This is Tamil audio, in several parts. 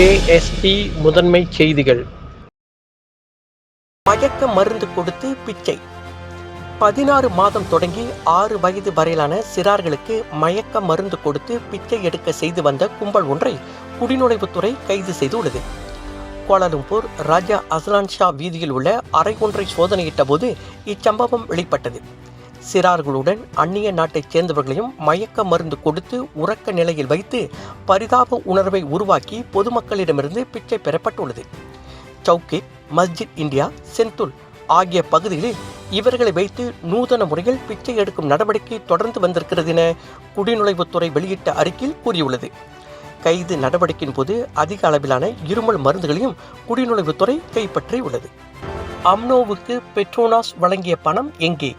கேஎஸ்டி முதன்மை செய்திகள். மயக்க மருந்து கொடுத்து பிச்சை. பதினாறு மாதம் தொடங்கி ஆறு வயது வரையிலான சிறார்களுக்கு மயக்க மருந்து கொடுத்து பிச்சை எடுக்க செய்து வந்த கும்பல் ஒன்றை குடிநுழைவுத்துறை கைது செய்துள்ளது. கோலாலும்பூர் ராஜா அஸ்லான் ஷா வீதியில் உள்ள அறை ஒன்றை சோதனையிட்ட போது இச்சம்பவம் வெளிப்பட்டது. சிறார்களுடன் அந்நிய நாட்டைச் சேர்ந்தவர்களையும் மயக்க மருந்து கொடுத்து உறக்க நிலையில் வைத்து பரிதாப உணர்வை உருவாக்கி பொதுமக்களிடமிருந்து பிச்சை பெறப்பட்டுள்ளது. சவுக்கி மஸ்ஜித் இந்தியா செந்துல் ஆகிய பகுதிகளில் இவர்களை வைத்து நூதன முறையில் பிச்சை எடுக்கும் நடவடிக்கை தொடர்ந்து வந்திருக்கிறது என குடிநுழைவுத்துறை வெளியிட்ட அறிக்கையில் கூறியுள்ளது. கைது நடவடிக்கையின் போது அதிக அளவிலான இருமல் மருந்துகளையும் குடிநுழைவுத்துறை கைப்பற்றியுள்ளது. அம்னோவுக்கு பெட்ரோனாஸ் வழங்கிய பணம் எங்கே?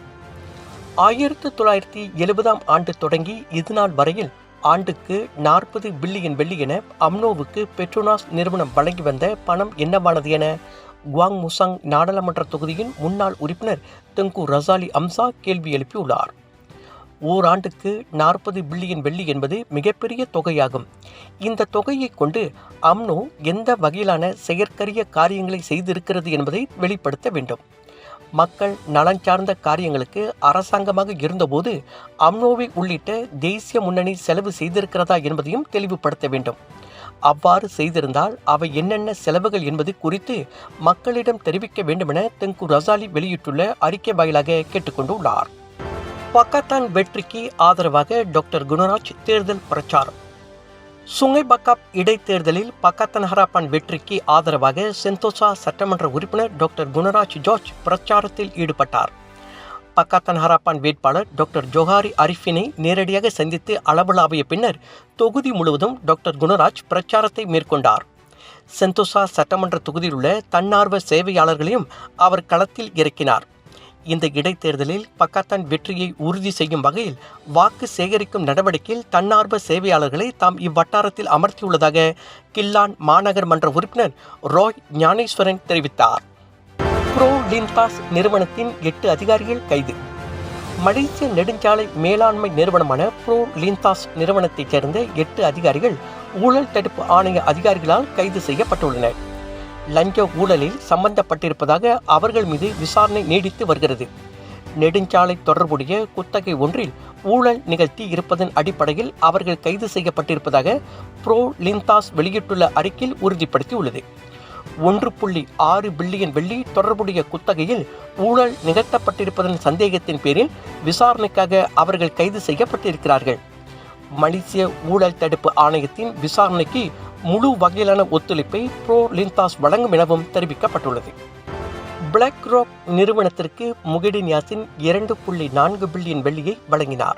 ஆயிரத்து தொள்ளாயிரத்தி எழுபதாம் ஆண்டு தொடங்கி இதுநாள் வரையில் ஆண்டுக்கு நாற்பது பில்லியன் வெள்ளி என அம்னோவுக்கு பெட்ரோனாஸ் நிறுவனம் வழங்கி வந்த பணம் என்னவானது என குவாங் முசாங் நாடாளுமன்ற தொகுதியின் முன்னாள் உறுப்பினர் தெங்கு ரசாலி அம்சா கேள்வி எழுப்பியுள்ளார். ஓராண்டுக்கு நாற்பது பில்லியன் வெள்ளி என்பது மிகப்பெரிய தொகையாகும். இந்த தொகையை கொண்டு அம்னோ எந்த வகையிலான செயற்கரிய காரியங்களை செய்திருக்கிறது என்பதை வெளிப்படுத்த வேண்டும். மக்கள் நலன் சார்ந்த காரியங்களுக்கு அரசாங்கமாக இருந்தபோது அம்னோவை உள்ளிட்ட தேசிய முன்னணி செலவு செய்திருக்கிறதா என்பதையும் தெளிவுபடுத்த வேண்டும். அவ்வாறு செய்திருந்தால் அவை என்னென்ன செலவுகள் என்பது குறித்து மக்களிடம் தெரிவிக்க வேண்டுமென தெங்கு ரசாலி வெளியிட்டுள்ள அறிக்கை வாயிலாக கேட்டுக்கொண்டுள்ளார். பக்கத்தான் வெற்றிக்கு ஆதரவாக டாக்டர் குணராஜ் தேர்தல் பிரச்சாரம். சுங்கை பக்காப் இடைத்தேர்தலில் பக்கத்தன் ஹராப்பான் வெற்றிக்கு ஆதரவாக செந்தோசா சட்டமன்ற உறுப்பினர் டாக்டர் குணராஜ் ஜார்ஜ் பிரச்சாரத்தில் ஈடுபட்டார். பக்காத்தன் ஹராப்பான் வேட்பாளர் டாக்டர் ஜோஹாரி அரிஃபினை நேரடியாக சந்தித்து அளவலாவிய பின்னர் தொகுதி முழுவதும் டாக்டர் குணராஜ் பிரச்சாரத்தை மேற்கொண்டார். செந்தோசா சட்டமன்ற தொகுதியில் உள்ள தன்னார்வ சேவையாளர்களையும் அவர் களத்தில் இறக்கினார். இந்த இடைத்தேர்தலில் பக்காத்தான் வெற்றியை உறுதி செய்யும் வகையில் வாக்கு சேகரிக்கும் நடவடிக்கையில் தன்னார்வ சேவையாளர்களை தாம் இவ்வட்டாரத்தில் அமர்த்தியுள்ளதாக கில்லான் மாநகர் மன்ற உறுப்பினர் ராய் ஞானேஸ்வரன் தெரிவித்தார். ப்ரோ லிந்தாஸ் நிறுவனத்தின் எட்டு அதிகாரிகள் கைது. மலேசிய நெடுஞ்சாலை மேலாண்மை நிறுவனமான ப்ரோ லிந்தாஸ் நிறுவனத்தைச் சேர்ந்த எட்டு அதிகாரிகள் ஊழல் தடுப்பு ஆணைய அதிகாரிகளால் கைது செய்யப்பட்டுள்ளனர். லஞ்ச ஊழலில் சம்பந்தப்பட்டிருப்பதாக அவர்கள் மீது விசாரணை நீடித்து வருகிறது. நெடுஞ்சாலை தொடர்புடைய குத்தகை ஒன்றில் ஊழல் நிகழ்த்தி இருப்பதன் அடிப்படையில் அவர்கள் கைது செய்யப்பட்டிருப்பதாக ப்ரோ லிந்தாஸ் வெளியிட்டுள்ள அறிக்கையில் உறுதிப்படுத்தியுள்ளது. ஒன்று புள்ளி ஆறு பில்லியன் வெள்ளி தொடர்புடைய குத்தகையில் ஊழல் நிகழ்த்தப்பட்டிருப்பதன் சந்தேகத்தின் பேரில் விசாரணைக்காக அவர்கள் கைது செய்யப்பட்டிருக்கிறார்கள். மலேசிய ஊழல் தடுப்பு ஆணையத்தின் விசாரணைக்கு முழு வகையிலான ஒத்துழைப்பை ப்ரோ லிந்தாஸ் வழங்கும் எனவும் தெரிவிக்கப்பட்டுள்ளது. பிளாக் ராக் நிறுவனத்திற்கு முகடின் யாசின் இரண்டு புள்ளி நான்கு பில்லியன் வெள்ளியை வழங்கினார்.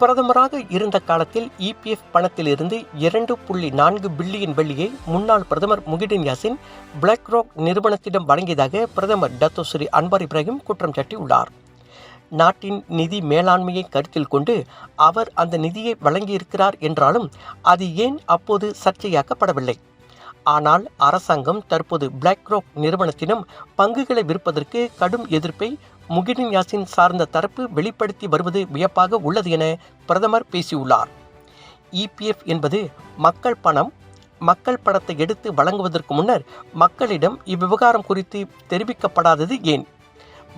பிரதமராக இருந்த காலத்தில் இபிஎஃப் பணத்திலிருந்து இரண்டு புள்ளி நான்கு பில்லியன் வெள்ளியை முன்னாள் பிரதமர் முகிடின் யாசின் பிளாக் ராக் நிறுவனத்திடம் வழங்கியதாக பிரதமர் டத்தோஸ்ரீ ஸ்ரீ இப்ராஹிம் குற்றம் சாட்டியுள்ளார். நாட்டின் நிதி மேலாண்மையை கருத்தில் கொண்டு அவர் அந்த நிதியை வழங்கியிருக்கிறார் என்றாலும் அது ஏன் அப்போது சர்ச்சையாக்கப்படவில்லை? ஆனால் அரசாங்கம் தற்போது பிளாக் ராக் நிறுவனத்திடம் பங்குகளை விற்பதற்கு கடும் எதிர்ப்பை முகிடின் யாசின் சார்ந்த தரப்பு வெளிப்படுத்தி வருவது வியப்பாக உள்ளது என பிரதமர் பேசியுள்ளார். இபிஎஃப் என்பது மக்கள் பணம் மக்கள் பணத்தை எடுத்து வழங்குவதற்கு முன்னர் மக்களிடம் இவ்விவகாரம் குறித்து தெரிவிக்கப்படாதது ஏன்?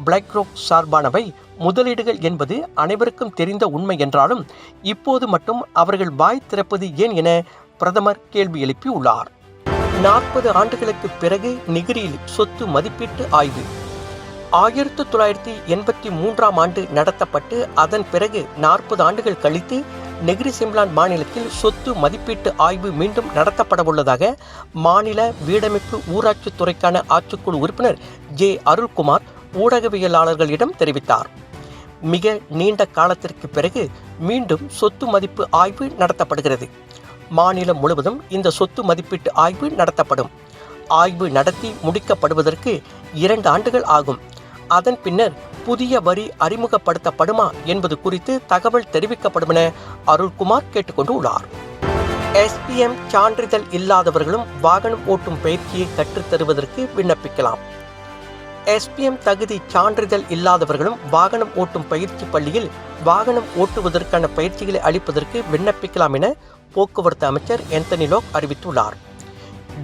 பிளாக் ராக் சார்பானவை முதலீடுகள் என்பது அனைவருக்கும் தெரிந்த உண்மை என்றாலும் இப்போது மட்டும் அவர்கள் வாய் திறப்பது ஏன் என பிரதமர் கேள்வி எழுப்பியுள்ளார். நாற்பது ஆண்டுகளுக்கு பிறகு நிகிரியில் சொத்து மதிப்பீட்டு ஆய்வு. ஆயிரத்து தொள்ளாயிரத்தி எண்பத்தி மூன்றாம் ஆண்டு நடத்தப்பட்டு அதன் பிறகு நாற்பது ஆண்டுகள் கழித்து நெகிரி சிம்லான் மாநிலத்தில் சொத்து மதிப்பீட்டு ஆய்வு மீண்டும் நடத்தப்படவுள்ளதாக மாநில வீடமைப்பு ஊராட்சித்துறைக்கான ஆட்சிக்குழு உறுப்பினர் ஜே. அருள்குமார் ஊடகவியலாளர்களிடம் தெரிவித்தார். மிக நீண்ட காலத்திற்கு பிறகு மீண்டும் சொத்து மதிப்பு ஆய்வு நடத்தப்படுகிறது. மாநிலம் முழுவதும் இந்த சொத்து மதிப்பீட்டு ஆய்வு நடத்தப்படும். ஆய்வு நடத்தி முடிக்கப்படுவதற்கு இரண்டு ஆண்டுகள் ஆகும். அதன் பின்னர் புதிய வரி அறிமுகப்படுத்தப்படுமா என்பது குறித்து தகவல் தெரிவிக்கப்படும் என அருள்குமார் கேட்டுக்கொண்டுள்ளார். எஸ்பிஎம் சான்றிதழ் இல்லாதவர்களும் வாகனம் ஓட்டும் பயிற்சியை கற்றுத்தருவதற்கு விண்ணப்பிக்கலாம். எஸ்பிஎம் தகுதி சான்றிதழ் இல்லாதவர்களும் வாகனம் ஓட்டும் பயிற்சி பள்ளியில் வாகனம் ஓட்டுவதற்கான பயிற்சிகளை அளிப்பதற்கு விண்ணப்பிக்கலாம் என போக்குவரத்து அமைச்சர் எந்தனி லோக் அறிவித்துள்ளார்.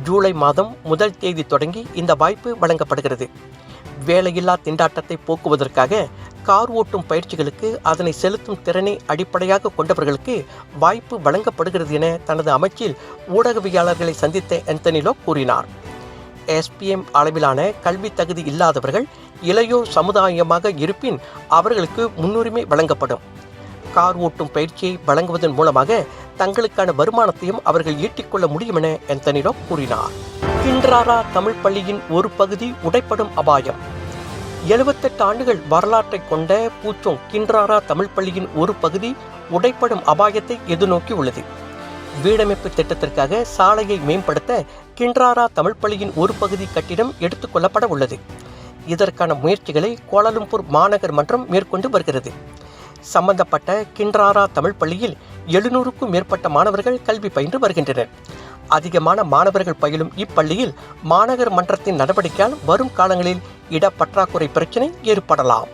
ஜூலை மாதம் முதல் தேதி தொடங்கி இந்த வாய்ப்பு வழங்கப்படுகிறது. வேலையில்லா திண்டாட்டத்தை போக்குவதற்காக கார் ஓட்டும் பயிற்சிகளுக்கு அதனை செலுத்தும் திறனை அடிப்படையாக கொண்டவர்களுக்கு வாய்ப்பு வழங்கப்படுகிறது என தனது அமைச்சில் ஊடகவியலாளர்களை சந்தித்த ஆந்தனிலோ கூறினார். எஸ்பிஎம் அளவிலான கல்வி தகுதி இல்லாதவர்கள் இளையோர் சமுதாயமாக இருப்பின் அவர்களுக்கு முன்னுரிமை வழங்கப்படும். கார் ஓட்டும் பயிற்சியை வழங்குவதன் மூலமாக தங்களுக்கான வருமானத்தையும் அவர்கள் ஈட்டிக்கொள்ள முடியும் என ஆந்தனிலோ கூறினார். கின்றாரா தமிழ் பள்ளியின் ஒரு பகுதி உடைப்படும் அபாயம். எழுபத்தெட்டு ஆண்டுகள் வரலாற்றை கொண்ட பூச்சோங் கின்றாரா தமிழ் பள்ளியின் ஒரு பகுதி உடைப்படும் அபாயத்தை எதிர்நோக்கி உள்ளது வீடமைப்பு திட்டத்திற்காக சாலையை மேம்படுத்த கின்றாரா தமிழ் பள்ளியின் ஒரு பகுதி கட்டிடம் எடுத்துக்கொள்ளப்பட உள்ளது. இதற்கான முயற்சிகளை கோலாலம்பூர் மாநகர் மன்றம் மேற்கொண்டு வருகிறது. சம்பந்தப்பட்ட கின்றாரா தமிழ் பள்ளியில் எழுநூறுக்கும் மேற்பட்ட மாணவர்கள் கல்வி பயின்று வருகின்றனர். அதிகமான மாணவர்கள் பயிலும் இப்பள்ளியில் மாநகர் மன்றத்தின் நடவடிக்கையால் வரும் காலங்களில் இடப்பற்றாக்குறை பிரச்சினை ஏற்படலாம்.